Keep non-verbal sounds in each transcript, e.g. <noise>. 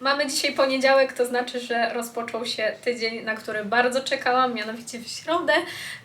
Mamy dzisiaj poniedziałek, to znaczy, że rozpoczął się tydzień, na który bardzo czekałam, mianowicie w środę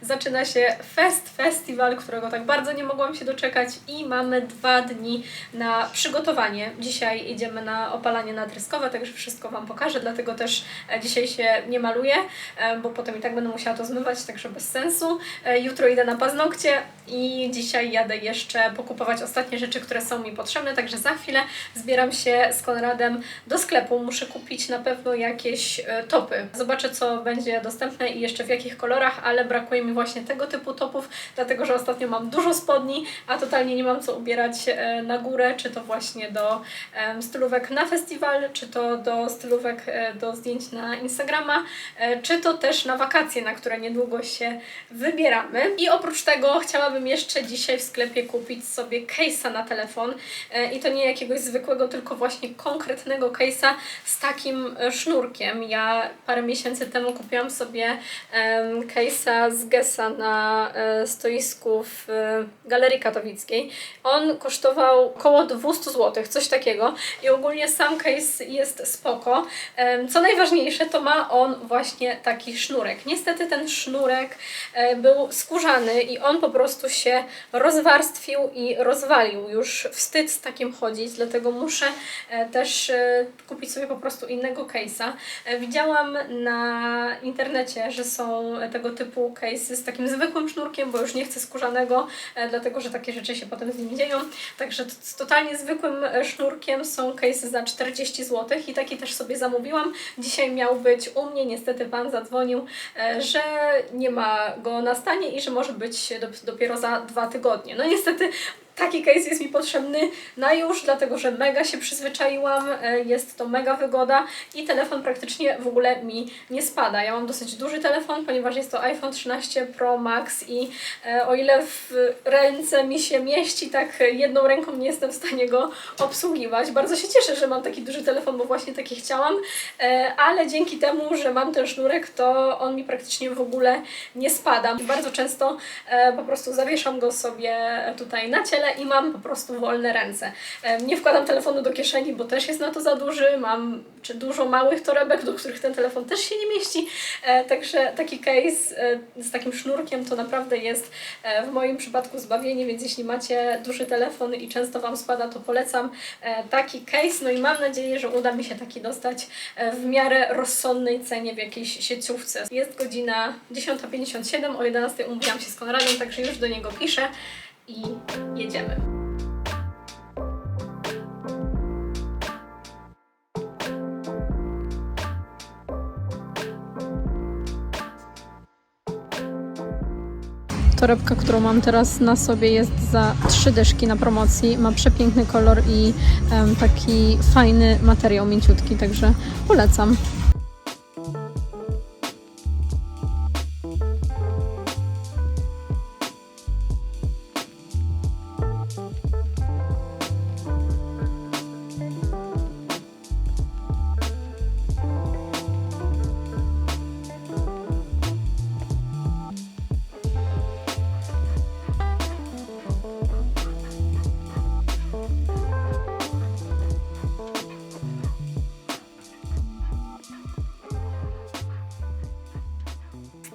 zaczyna się Fest Festiwal, którego tak bardzo nie mogłam się doczekać i mamy dwa dni na przygotowanie. Dzisiaj idziemy na opalanie natryskowe, także wszystko Wam pokażę, dlatego też e, dzisiaj się nie maluję, e, bo potem i tak będę musiała to zmywać, także bez sensu. E, Jutro idę na paznokcie i dzisiaj jadę jeszcze pokupować ostatnie rzeczy, które są mi potrzebne, także za chwilę zbieram się z Konradem do sklepu. Muszę kupić na pewno jakieś e, topy. Zobaczę, co będzie dostępne i jeszcze w jakich kolorach, ale brakuje mi właśnie tego typu topów, dlatego że ostatnio mam dużo spodni, a totalnie nie mam co ubierać e, na górę, czy to właśnie do stylówek na festiwal, czy to do stylówek e, do zdjęć na Instagrama, czy to też na wakacje, na które niedługo się wybieramy. I oprócz tego chciałabym jeszcze dzisiaj w sklepie kupić sobie case'a na telefon i to nie jakiegoś zwykłego, tylko właśnie konkretnego case'a z takim sznurkiem. Ja parę miesięcy temu kupiłam sobie case'a z Gessa na e, stoisku w e, Galerii Katowickiej. On kosztował około 200 zł, coś takiego i ogólnie sam case jest spoko. Co najważniejsze, to ma on właśnie taki sznurek. Niestety ten sznurek e, był skórzany i on po prostu się rozwarstwił i rozwalił. Już wstyd z takim chodzić, dlatego muszę też kupić sobie po prostu innego case'a. E, Widziałam na internecie, że są tego typu case'y z takim zwykłym sznurkiem, bo już nie chcę skórzanego, e, dlatego że takie rzeczy się potem z nim dzieją. Także z totalnie zwykłym e, sznurkiem są case'y za 40 zł i taki też sobie zamówiłam. Dzisiaj miał być u mnie, niestety pan zadzwonił, że nie ma go na stanie i że może być dop- dopiero za dwa tygodnie. No niestety taki case jest mi potrzebny na już, dlatego że mega się przyzwyczaiłam, e, jest to mega wygoda i telefon praktycznie w ogóle mi nie spada. Ja mam dosyć duży telefon, ponieważ jest to iPhone 13 Pro Max i e, o ile w ręce mi się mieści, tak jedną ręką nie jestem w stanie go obsługiwać. Bardzo się cieszę, że mam taki duży telefon, bo właśnie taki chciałam, e, ale dzięki temu, że mam ten sznurek, to on mi praktycznie w ogóle nie spada. Bardzo często po prostu zawieszam go sobie tutaj na ciele i mam po prostu wolne ręce. Nie wkładam telefonu do kieszeni, bo też jest na to za duży. Mam czy dużo małych torebek, do których ten telefon też się nie mieści. E, Także taki case e, z takim sznurkiem to naprawdę jest e, w moim przypadku zbawienie, więc jeśli macie duży telefon i często Wam spada, to polecam taki case. No i mam nadzieję, że uda mi się taki dostać w miarę rozsądnej cenie w jakiejś sieciówce. Jest godzina 10.57, o 11.00 umówiłam się z Konradem, także już do niego piszę i jedziemy. Torebka, którą mam teraz na sobie jest za trzy dyszki na promocji. Ma przepiękny kolor i em, taki fajny materiał mięciutki, także polecam.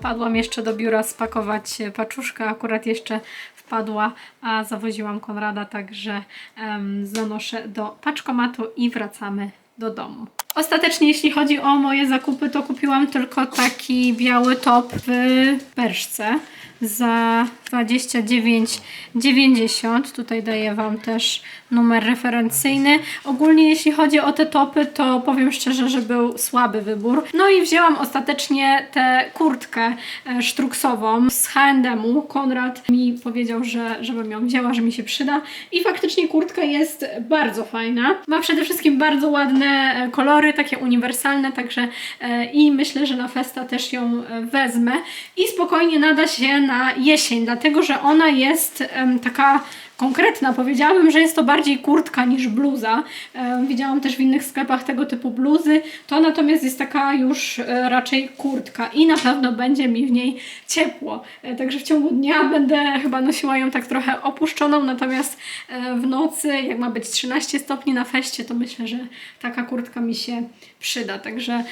Wpadłam jeszcze do biura spakować e, paczuszkę, akurat jeszcze wpadła, a zawoziłam Konrada, także em, zanoszę do paczkomatu i wracamy do domu. Ostatecznie, jeśli chodzi o moje zakupy, to kupiłam tylko taki biały top w Berszce za 29,90. Tutaj daję Wam też numer referencyjny. Ogólnie jeśli chodzi o te topy, to powiem szczerze, że był słaby wybór. No i wzięłam ostatecznie tę kurtkę e, sztruksową z H&M-u. Konrad mi powiedział, że żebym ją wzięła, że mi się przyda. I faktycznie kurtka jest bardzo fajna. Ma przede wszystkim bardzo ładne e, takie uniwersalne, także e, i myślę, że na festa też ją e, wezmę. I spokojnie nada się na jesień, dlatego że ona jest taka konkretna. Powiedziałabym, że jest to bardziej kurtka niż bluza. Widziałam też w innych sklepach tego typu bluzy. To natomiast jest taka już e, raczej kurtka i na pewno będzie mi w niej ciepło. E, także w ciągu dnia będę chyba nosiła ją tak trochę opuszczoną, natomiast e, w nocy, jak ma być 13 stopni na feście, to myślę, że taka kurtka mi się przyda. Także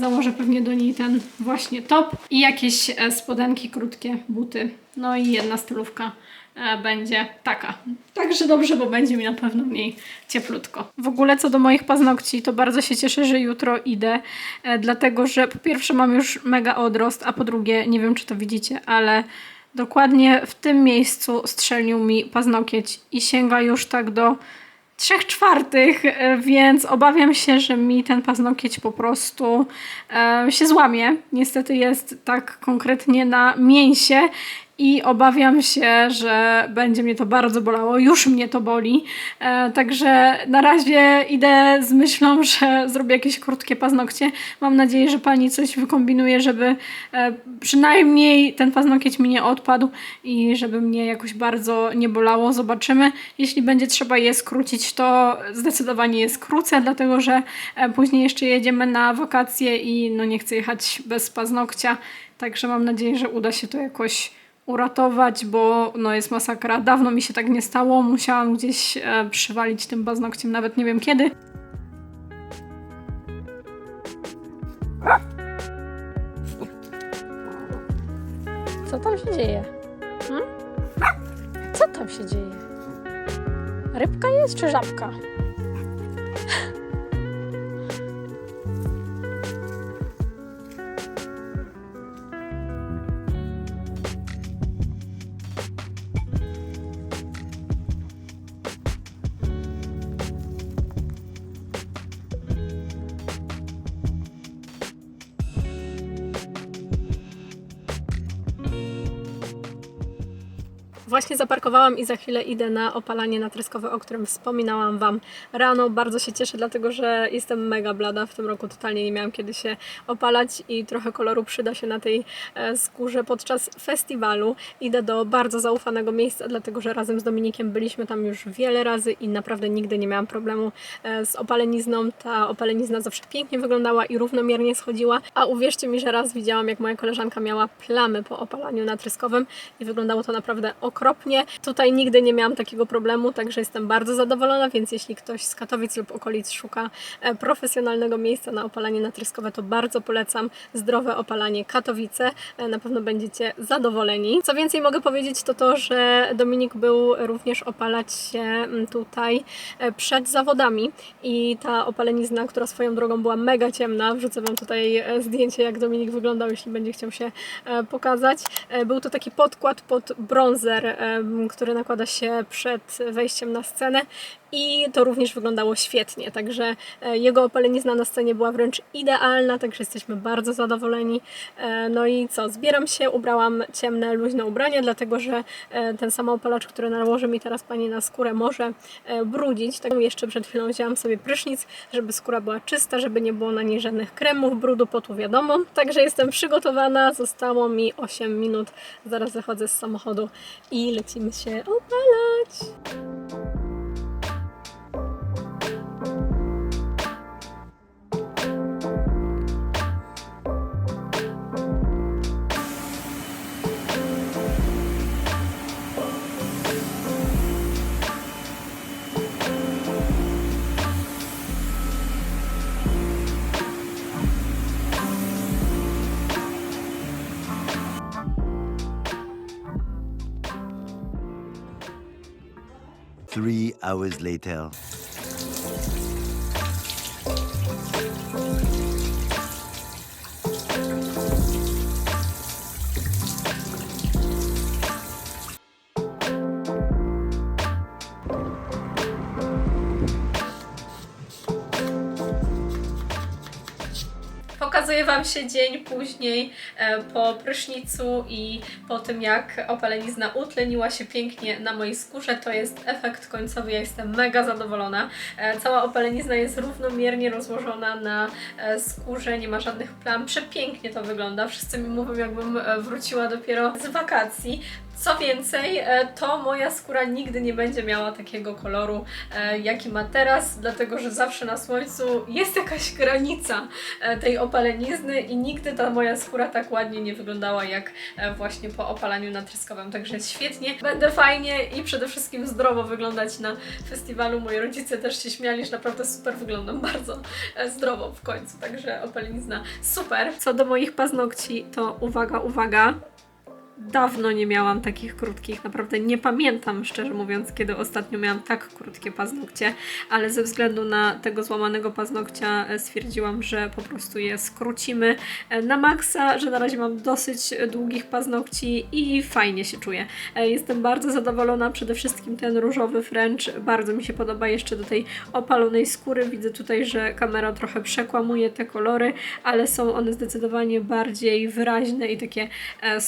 założę pewnie do niej ten właśnie top i jakieś spodenki, krótkie buty. No i jedna stylówka będzie taka. Także dobrze, bo będzie mi na pewno w niej cieplutko. W ogóle co do moich paznokci, to bardzo się cieszę, że jutro idę, e, dlatego że po pierwsze mam już mega odrost, a po drugie, nie wiem czy to widzicie, ale dokładnie w tym miejscu strzelił mi paznokieć i sięga już tak do trzech czwartych, e, więc obawiam się, że mi ten paznokieć po prostu e, się złamie. Niestety jest tak konkretnie na mięsie i obawiam się, że będzie mnie to bardzo bolało. Już mnie to boli. E, także na razie idę z myślą, <laughs> że zrobię jakieś krótkie paznokcie. Mam nadzieję, że pani coś wykombinuje, żeby e, przynajmniej ten paznokieć mi nie odpadł i żeby mnie jakoś bardzo nie bolało. Zobaczymy. Jeśli będzie trzeba je skrócić, to zdecydowanie je skrócę, dlatego że e, później jeszcze jedziemy na wakacje i no nie chcę jechać bez paznokcia. Także mam nadzieję, że uda się to jakoś uratować, bo no jest masakra. Dawno mi się tak nie stało. Musiałam gdzieś e, przywalić tym paznokciem, nawet nie wiem kiedy. Co tam się dzieje? Hmm? Co tam się dzieje? Rybka jest czy żabka? Właśnie zaparkowałam i za chwilę idę na opalanie natryskowe, o którym wspominałam Wam rano. Bardzo się cieszę, dlatego że jestem mega blada. W tym roku totalnie nie miałam kiedy się opalać i trochę koloru przyda się na tej e, skórze podczas festiwalu. Idę do bardzo zaufanego miejsca, dlatego że razem z Dominikiem byliśmy tam już wiele razy i naprawdę nigdy nie miałam problemu e, z opalenizną. Ta opalenizna zawsze pięknie wyglądała i równomiernie schodziła, a uwierzcie mi, że raz widziałam, jak moja koleżanka miała plamy po opalaniu natryskowym i wyglądało to naprawdę okropnie. Tutaj nigdy nie miałam takiego problemu, także jestem bardzo zadowolona, więc jeśli ktoś z Katowic lub okolic szuka e, profesjonalnego miejsca na opalanie natryskowe, to bardzo polecam zdrowe opalanie Katowice. E, Na pewno będziecie zadowoleni. Co więcej mogę powiedzieć, to to, że Dominik był również opalać się mm, tutaj e, przed zawodami i ta opalenizna, która swoją drogą była mega ciemna, wrzucę Wam tutaj zdjęcie, jak Dominik wyglądał, jeśli będzie chciał się pokazać. Był to taki podkład pod bronzer, który nakłada się przed wejściem na scenę i to również wyglądało świetnie, także e, jego opalenizna na scenie była wręcz idealna, także jesteśmy bardzo zadowoleni. E, No i co, zbieram się, ubrałam ciemne, luźne ubranie, dlatego że e, ten samoopalacz, który nałoży mi teraz Pani na skórę może brudzić. Tak jeszcze przed chwilą wzięłam sobie prysznic, żeby skóra była czysta, żeby nie było na niej żadnych kremów, brudu, potu, wiadomo. Także jestem przygotowana, zostało mi 8 minut, zaraz wychodzę z samochodu i lecimy się opalać. Hours later. Pokazuję Wam się dzień później e, po prysznicu i po tym jak opalenizna utleniła się pięknie na mojej skórze. To jest efekt końcowy, ja jestem mega zadowolona. E, Cała opalenizna jest równomiernie rozłożona na e, skórze, nie ma żadnych plam. Przepięknie to wygląda. Wszyscy mi mówią jakbym wróciła dopiero z wakacji. Co więcej, e, to moja skóra nigdy nie będzie miała takiego koloru, e, jaki ma teraz, dlatego że zawsze na słońcu jest jakaś granica e, tej opalenizny i nigdy ta moja skóra tak ładnie nie wyglądała jak właśnie po opalaniu natryskowym. Także jest świetnie, będę fajnie i przede wszystkim zdrowo wyglądać na festiwalu. Moi rodzice też się śmiali, że naprawdę super wyglądam, <laughs> bardzo zdrowo w końcu, także opalenizna super. Co do moich paznokci, to uwaga, uwaga, Dawno nie miałam takich krótkich, naprawdę nie pamiętam, szczerze mówiąc, kiedy ostatnio miałam tak krótkie paznokcie, ale ze względu na tego złamanego paznokcia e, stwierdziłam, że po prostu je skrócimy e, na maksa, że na razie mam dosyć długich paznokci i fajnie się czuję. E, Jestem bardzo zadowolona, przede wszystkim ten różowy French bardzo mi się podoba jeszcze do tej opalonej skóry. Widzę tutaj, że kamera trochę przekłamuje te kolory, ale są one zdecydowanie bardziej wyraźne i takie e,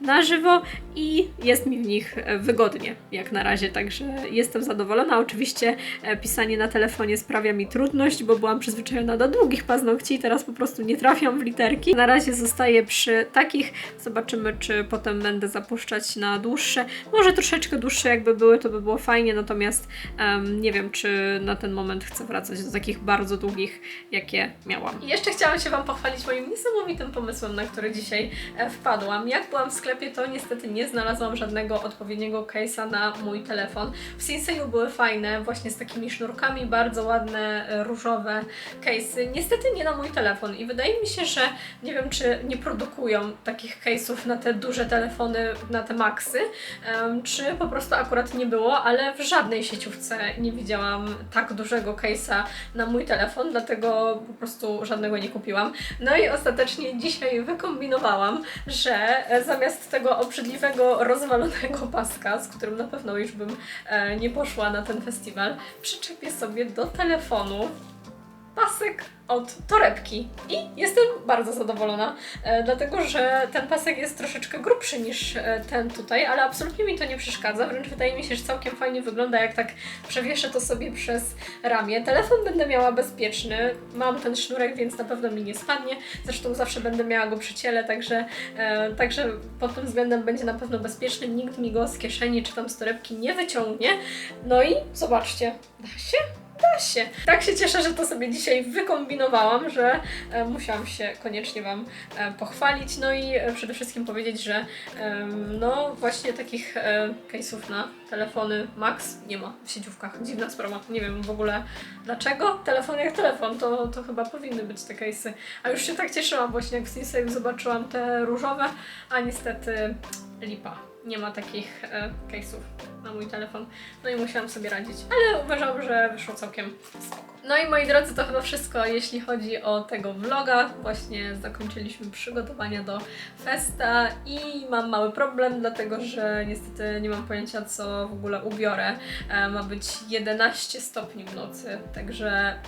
na żywo i jest mi w nich e, wygodnie jak na razie, także jestem zadowolona. Oczywiście e, pisanie na telefonie sprawia mi trudność, bo byłam przyzwyczajona do długich paznokci i teraz po prostu nie trafiam w literki. Na razie zostaję przy takich, zobaczymy czy potem będę zapuszczać na dłuższe. Może troszeczkę dłuższe jakby były, to by było fajnie, natomiast em, nie wiem czy na ten moment chcę wracać do takich bardzo długich, jakie miałam. I jeszcze chciałam się Wam pochwalić moim niesamowitym pomysłem, na który dzisiaj e, wpadłam. Jak byłam w sklepie, to niestety nie znalazłam żadnego odpowiedniego case'a na mój telefon. W Sinseju były fajne, właśnie z takimi sznurkami, bardzo ładne, e, różowe case'y. Niestety nie na mój telefon i wydaje mi się, że nie wiem, czy nie produkują takich case'ów na te duże telefony, na te maxy, czy po prostu akurat nie było, ale w żadnej sieciówce nie widziałam tak dużego case'a na mój telefon, dlatego po prostu żadnego nie kupiłam. No i ostatecznie dzisiaj wykombinowałam, że zamiast tego obrzydliwego, rozwalonego paska, z którym na pewno już bym e, nie poszła na ten festiwal, przyczepię sobie do telefonu pasek od torebki i jestem bardzo zadowolona, e, dlatego że ten pasek jest troszeczkę grubszy niż e, ten tutaj, ale absolutnie mi to nie przeszkadza, wręcz wydaje mi się, że całkiem fajnie wygląda, jak tak przewieszę to sobie przez ramię. Telefon będę miała bezpieczny, mam ten sznurek, więc na pewno mi nie spadnie, zresztą zawsze będę miała go przy ciele, także, e, także pod tym względem będzie na pewno bezpieczny, nikt mi go z kieszeni czy tam z torebki nie wyciągnie. No i zobaczcie, da się? Da się. Tak się cieszę, że to sobie dzisiaj wykombinowałam, że e, musiałam się koniecznie Wam e, pochwalić. No i e, przede wszystkim powiedzieć, że no właśnie takich case'ów na telefony Max nie ma w sieciówkach. Dziwna sprawa. Nie wiem w ogóle dlaczego. Telefon jak telefon, to, to chyba powinny być te case'y. A już się tak cieszyłam właśnie, jak w Sinseju zobaczyłam te różowe, a niestety lipa. Nie ma takich e, case'ów na mój telefon. No i musiałam sobie radzić. Ale uważam, że wyszło całkiem spoko. No i moi drodzy, to chyba wszystko, jeśli chodzi o tego vloga. Właśnie zakończyliśmy przygotowania do festa i mam mały problem, dlatego że niestety nie mam pojęcia, co w ogóle ubiorę. E, ma być 11 stopni w nocy, także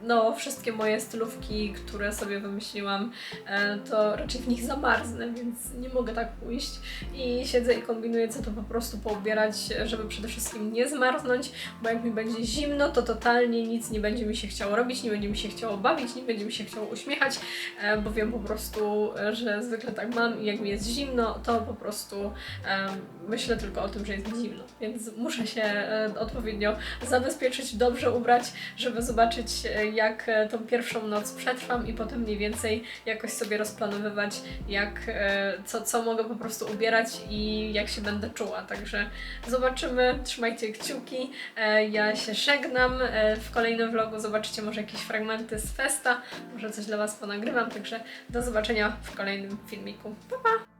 no, wszystkie moje stylówki, które sobie wymyśliłam, e, to raczej w nich zamarznę, więc nie mogę tak pójść. I siedzę i kombinuję, co to po prostu poubierać, żeby przede wszystkim nie zmarznąć, bo jak mi będzie zimno, to totalnie nic nie będzie mi się chciało robić, nie będzie mi się chciało bawić, nie będzie mi się chciało uśmiechać, e, bo wiem po prostu, że zwykle tak mam i jak mi jest zimno, to po prostu e, myślę tylko o tym, że jest mi zimno, więc muszę się odpowiednio zabezpieczyć, dobrze ubrać, żeby zobaczyć, jak e, tą pierwszą noc przetrwam i potem mniej więcej jakoś sobie rozplanowywać, jak, e, co, co mogę po prostu ubierać i jak się będę czuła. Także zobaczymy, trzymajcie kciuki. E, Ja się żegnam. W kolejnym vlogu zobaczycie może jakieś fragmenty z festa, może coś dla Was ponagrywam, także do zobaczenia w kolejnym filmiku. Pa, pa!